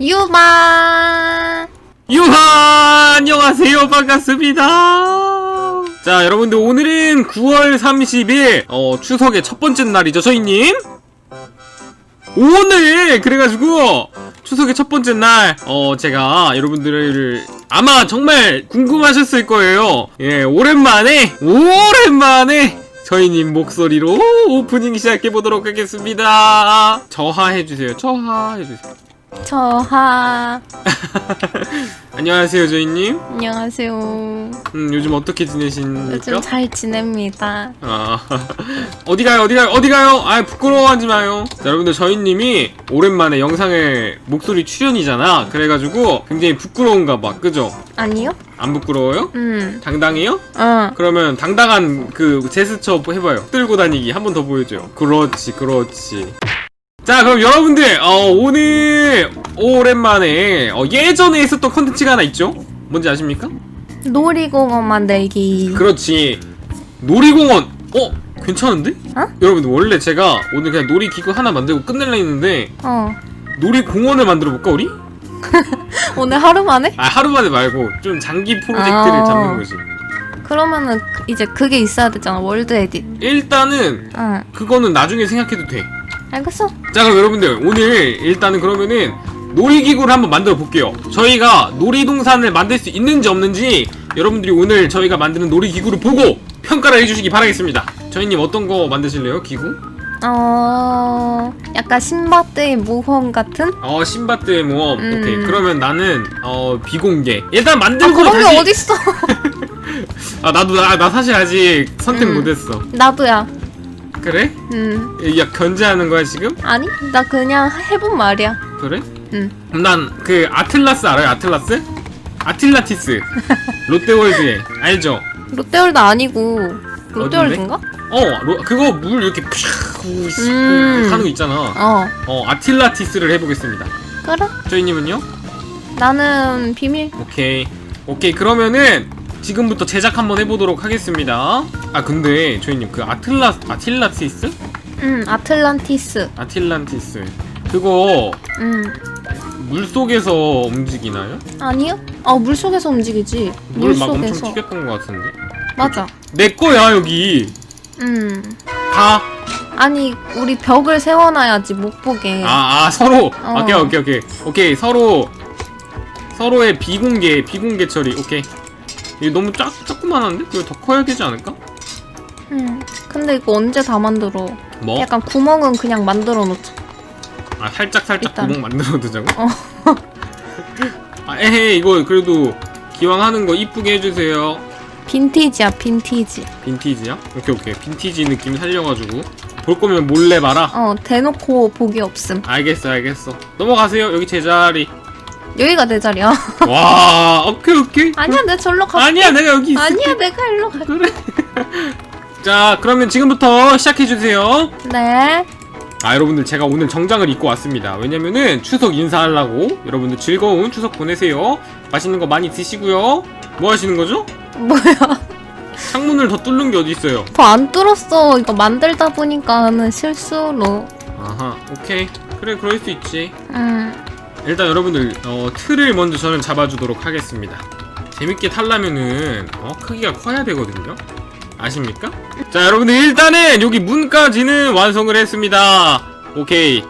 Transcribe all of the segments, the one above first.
유바 유하 안녕하세요. 반갑습니다. 자 여러분들 오늘은 9월 30일 어 추석의 첫 번째 날이죠 저희님? 오늘! 그래가지고 추석의 첫 번째 날 어 제가 여러분들을 아마 정말 궁금하셨을 거예요. 예 오랜만에 오랜만에 저희님 목소리로 오프닝 시작해 보도록 하겠습니다. 저하해주세요. 저하해주세요 저하 안녕하세요 저희님 안녕하세요 음, 요즘 어떻게 지내십니까? 요즘 잘 지냅니다 아, 어디 가요, 어디 가요, 어디 가요? 아, 부끄러워하지 마요. 자, 여러분들, 저희님이 오랜만에 영상에 목소리 출연이잖아. 그래가지고 굉장히 부끄러운가 봐. 그죠? 아니요? 안 부끄러워요? 음 당당해요? 어. 그러면 당당한 그 제스처 해봐요. 들고 다니기 한 번 더 보여줘요. 그렇지, 그렇지. 자, 그럼 여러분들, 어, 오늘 오랜만에 어, 예전에 있었던 컨텐츠가 하나 있죠? 뭔지 아십니까? 놀이공원 만들기 그렇지 놀이공원 어 괜찮은데? 어? 여러분들 원래 제가 오늘 그냥 놀이기구 하나 만들고 끝낼라 했는데 어 놀이공원을 만들어 볼까 우리? 오늘 하루 만에? 아 하루 만에 말고 좀 장기 프로젝트를 아. 잡는 거지 그러면은 그- 이제 그게 있어야 되잖아 월드 에딧 일단은 응 그거는 나중에 생각해도 돼자 알겠어. 그럼 여러분들 오늘 일단은 그러면은 놀이기구를 한번 만들어 볼게요. 저희가 놀이동산을 만들 수 있는지 없는지 여러분들이 오늘 저희가 만드는 놀이기구를 보고 평가를 해주시기 바라겠습니다. 저희님 어떤 거 만드실래요? 기구? 어... 약간 신바트의 모험 같은? 어 신바트의 모험. 음. 오케이. 그러면 나는 어 비공개. 일단 아 만들고 그런 게 다시 어딨어. 아 나도 나, 나 사실 아직 선택 음. 못했어. 나도야 그래? 음 야 견제하는 거야 지금? 아니 나 그냥 해본 말이야 그래? 음 난 그 아틀라스 알아요 아틀라스? 아틀라티스 롯데월드에 알죠? 롯데월드 아니고 롯데월드인가? 어 로, 그거 물 이렇게 우시 음. 하는 거 있잖아 어 어 아틀라티스를 해보겠습니다 그래 저희님은요? 나는 비밀 오케이 오케이 그러면은 지금부터 제작 한번 해보도록 하겠습니다 아 근데 저희님 그 아틀라 아틀라티스? 음 아틀란티스. 아틀란티스. 그거 음 물속에서 움직이나요? 아니요? 어 물속에서 움직이지. 물막 엄청 물속에서. 튀겼던 것 같은데? 맞아. 내 거야 여기. 음다 아니 우리 벽을 세워놔야지 못 보게. 아, 아 서로. 어. 오케이 오케이 오케이. 오케이 서로. 서로의 비공개 비공개 처리. 오케이. 이거 너무 작 조그만한데? 이거 더 커야 되지 않을까? 음 근데 이거 언제 다 만들어? 뭐? 약간 구멍은 그냥 만들어 놓자. 아 살짝 살짝 일단. 구멍 만들어 두자고? 어. 아 에헤 이거 그래도 기왕 하는 거 이쁘게 해주세요. 빈티지야 빈티지. 빈티지야? 오케이 오케이. 빈티지 느낌 살려가지고. 볼 거면 몰래 봐라. 어 대놓고 보기 없음. 알겠어 알겠어. 넘어가세요. 여기 제 자리. 여기가 내 자리야. 와 오케이 오케이. 아니야 내 절로 가. 아니야 내가 여기 있을게. 아니야 내가 일로 가 그래 자 그러면 지금부터 시작해주세요. 네. 아 여러분들 제가 오늘 정장을 입고 왔습니다. 왜냐면은 추석 인사하려고 여러분들 즐거운 추석 보내세요. 맛있는 거 많이 드시고요. 뭐 하시는 거죠? 뭐야 창문을 더 뚫는 게 어디 있어요? 더 안 뚫었어. 이거 만들다 보니까는 실수로. 아하 오케이. 그래 그럴 수 있지. 음. 일단 여러분들 어, 틀을 먼저 저는 잡아주도록 하겠습니다. 재밌게 탈라면은 어, 크기가 커야 되거든요 아십니까? 자 여러분들 일단은 여기 문까지는 완성을 했습니다. 오케이.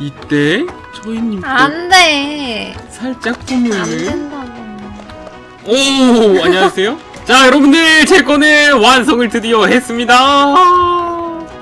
이때 저희님 또 안돼. 살짝 안 보면은 된다고. 오 안녕하세요. 자 여러분들 제 거는 완성을 드디어 했습니다.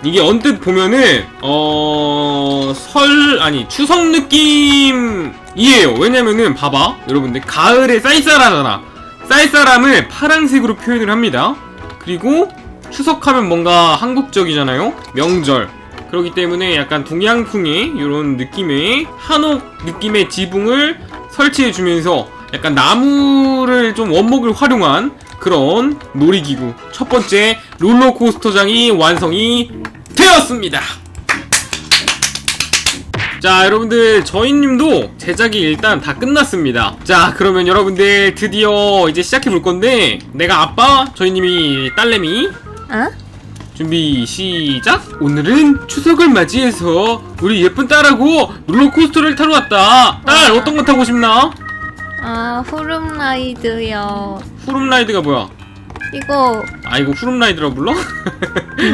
이게 언뜻 보면은 어 설 아니 추석 느낌이에요. 왜냐면은 봐봐. 여러분들 가을에 쌀쌀하잖아. 쌀쌀함을 파란색으로 표현을 합니다 그리고 추석하면 뭔가 한국적이잖아요? 명절. 그렇기 때문에 약간 동양풍의 이런 느낌의 한옥 느낌의 지붕을 설치해주면서 약간 나무를 좀 원목을 활용한 그런 놀이기구. 첫 번째 롤러코스터장이 완성이 되었습니다. 자 여러분들 저희님도 제작이 일단 다 끝났습니다 자 그러면 여러분들 드디어 이제 시작해 볼 건데 내가 아빠 저희님이 딸내미 어? 준비 시작 오늘은 추석을 맞이해서 우리 예쁜 딸하고 롤러코스터를 타러 왔다 딸 와. 어떤 거 타고 싶나? 아 후룸라이드요. 후룸라이드가 뭐야? 이거 아 이거 후룸라이드라고 불러?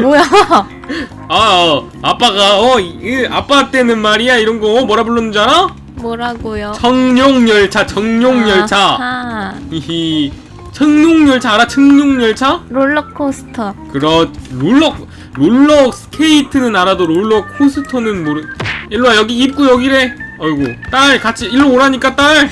뭐야? 아 어, 아빠가 어 이, 아빠 때는 말이야 이런 거 뭐라 불렀는지 알아? 뭐라고요? 청룡열차 청룡열차 아하, 히히 청룡열차 알아? 청룡열차? 롤러코스터. 그렇 롤러 롤러 스케이트는 알아도 롤러 코스터는 모르 일로와 여기 입구 여기래 아이고 딸 같이 일로 오라니까 딸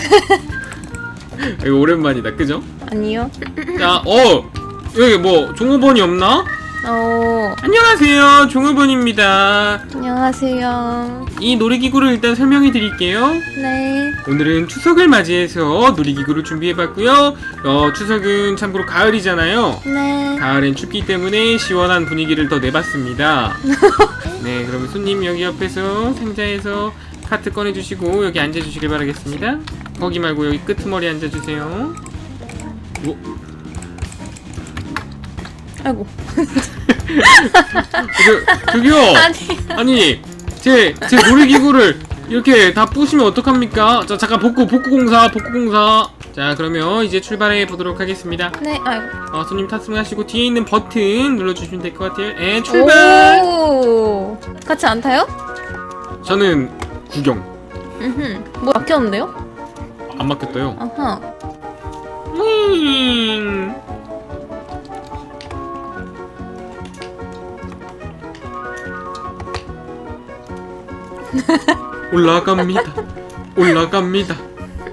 이거 오랜만이다 그죠? 아니요. 자 어 여기 뭐 종업원이 없나? 어 안녕하세요 종업원입니다 안녕하세요. 이 놀이기구를 일단 설명해 드릴게요 네. 오늘은 추석을 맞이해서 놀이기구를 준비해봤고요 어 추석은 참고로 가을이잖아요 네. 가을엔 춥기 때문에 시원한 분위기를 더 내봤습니다. 네, 그러면 손님 여기 옆에서 상자에서 카트 꺼내주시고 여기 앉아주시길 바라겠습니다. 거기 말고 여기 끄트머리 앉아주세요. 오, 아이고. 저, 저기요. 아니. 아니, 제, 제 놀이기구를 이렇게 다 부시면 어떡합니까? 자, 잠깐 복구, 복구 공사, 복구 공사. 자, 그러면 이제 출발해 보도록 하겠습니다. 네. 아이고. 어, 손님 탑승하시고 뒤에 있는 버튼 눌러주시면 될 것 같아요. 에, 출발! 오. 같이 안 타요? 저는 구경. 음. 뭐 바뀌었는데요? 안 맡겼어요. 아하. 윙. 올라갑니다. 올라갑니다.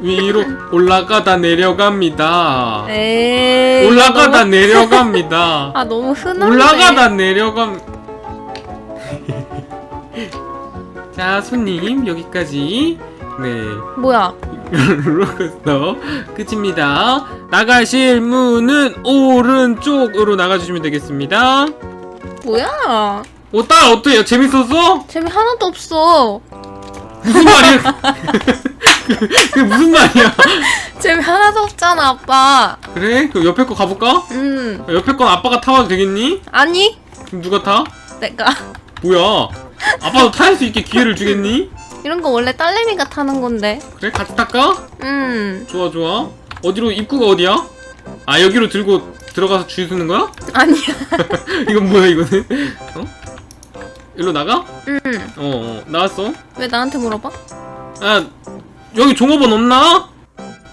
위로 올라가다 내려갑니다. 에이. 올라가다 너무- 내려갑니다. 아 너무 흔한데. 올라가다 내려감. 자, 손님 여기까지. 네. 뭐야? 롤러코스터 끝입니다. 나가실 문은 오른쪽으로 나가주시면 되겠습니다. 뭐야? 오, 딸 어때요? 재밌었어? 재미 하나도 없어. 무슨 말이야? 그, 그게 무슨 말이야? 재미 하나도 없잖아, 아빠. 그래? 그럼 옆에 거 가볼까? 음. 옆에 건 아빠가 타봐도 되겠니? 아니, 그럼 누가 타? 내가 뭐야? 아빠도 탈 수 있게 기회를 주겠니? 이런 거 원래 딸내미가 타는 건데. 그래? 같이 탈까? 음. 좋아, 좋아. 어디로, 입구가 어디야? 아, 여기로 들고 들어가서 줄 서는 거야? 아니야. 이건 뭐야, 이거는? 어? 일로 나가? 음. 어, 어, 나왔어. 왜 나한테 물어봐? 아, 여기 종업원 없나?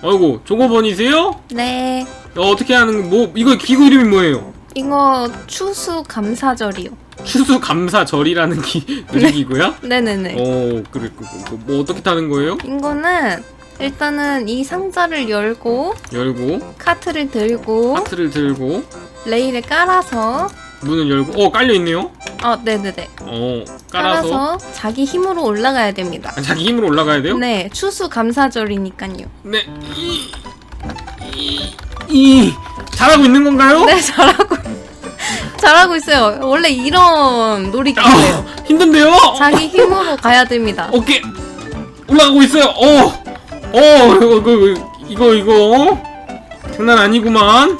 아이고, 종업원이세요? 네. 어, 어떻게 하는, 뭐, 이거 기구 이름이 뭐예요? 이거 추수 감사절이요. 추수감사절이라는 기, 놀이기구야? 네네네. 어, 그래, 그, 그, 그, 뭐, 어떻게 타는 거예요? 이거는 일단은 이 상자를 열고 열고, 카트를 들고 하트를 들고, 레일을 깔아서 문을 열고, 어, 깔려있네요? 아 네네네 어, 깔아서, 깔아서 자기 힘으로 올라가야 됩니다. 아, 자기 힘으로 올라가야 돼요? 네 추수 감사절이니까요. 네, 이, 이, 이, 잘하고 있는 건가요? 네 잘하고 잘하고 있어요. 원래 이런 놀이기구예요. 아, 힘든데요? 자기 힘으로 가야 됩니다. 오케이 올라가고 있어요. 어, 어 이거 이거 이거 이거 어? 장난 아니구만.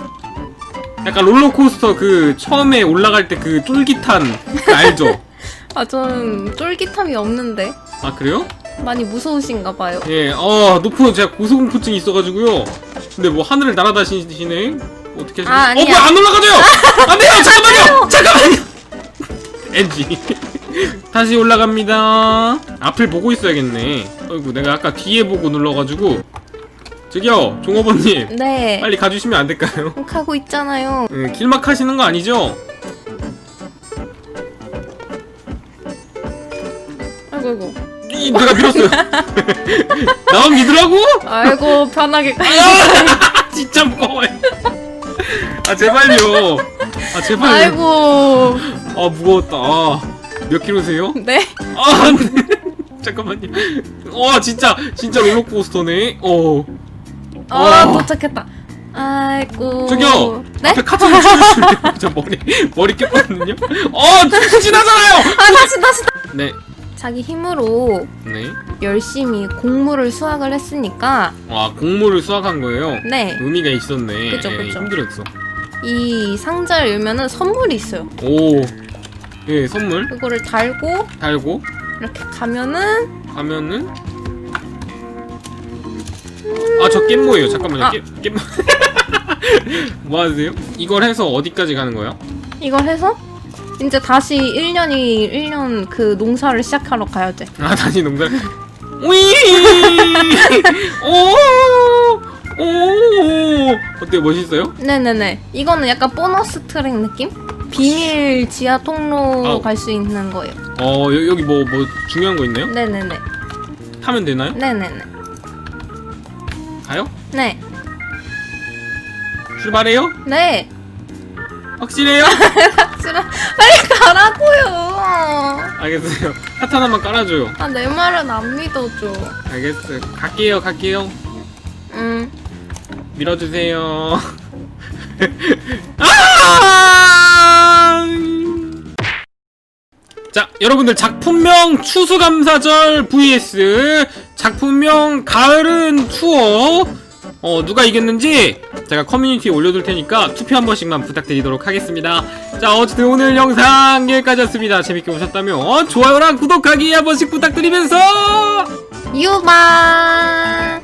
약간 롤러코스터 그 처음에 올라갈 때 그 쫄깃한 그 알죠? 아 저는 쫄깃함이 없는데 아 그래요? 많이 무서우신가 봐요. 예, 어 높은 제가 고소공포증이 있어가지고요. 근데 뭐 하늘을 날아다니시네. 어떻게 하시는? 아, 아니야. 어 뭐야 안 잠깐만요. 엔지 다시 올라갑니다. 앞을 보고 있어야겠네. 어이구 내가 아까 뒤에 보고 눌러가지고 저기요 종업원님 네. 빨리 가주시면 안 될까요? 하고 있잖아요. 예, 길막 하시는 거 아니죠? 아이고 아이고. 이 내가 밀었어요. 나만 믿으라고? 아이고 편하게 가. 아, 진짜 무거워요. 아 제발요. 아 제발. 아이고. 아 무거웠다. 아, 몇 킬로세요? 네. 아 안 돼. 잠깐만요. 와 진짜 진짜 롤러코스터네. 어. 아 와. 도착했다. 아이고. 저기요. 네? 앞에 카트 좀 치워주실래요? 저 머리 머리 꼈거든요. 어 추진하잖아요. 아 다시 다시. 네. 자기 힘으로 네. 열심히 곡물을 수확을 했으니까 와 곡물을 수확한 거예요. 네. 의미가 있었네. 그쵸, 예, 그쵸. 힘들었어. 이 상자를 열면은 선물이 있어요. 오 예 선물 이거를 달고 달고 이렇게 가면은 가면은 아 저 깻모예요 잠깐만요 아. 깻, 깻모 뭐 하세요? 이걸 해서 어디까지 가는 거예요? 이걸 해서 이제 다시 1년이 1년 그 농사를 시작하러 가야 돼. 아 다시 농사 우이 오오 어때요 멋있어요? 네네네. 이거는 약간 보너스 트랙 느낌? 비밀 지하 통로 아우. 갈 수 있는 거예요. 어 여, 여기 뭐 뭐 중요한 거 있나요? 네네네. 타면 되나요? 네네네. 가요? 네. 출발해요? 네. 확실해요? 싫어. 빨리 가라고요. 알겠어요 하트 하나만 깔아줘요 아, 내 말은 안 믿어줘. 알겠어요 갈게요 갈게요 음. 밀어주세요 아! 자 여러분들 작품명 추수감사절 vs 작품명 가을은 추워 어 누가 이겼는지 제가 커뮤니티에 올려둘 테니까 투표 한 번씩만 부탁드리도록 하겠습니다 자 어쨌든 오늘 영상 여기까지였습니다 재밌게 보셨다면 어, 좋아요랑 구독하기 한 번씩 부탁드리면서 유바.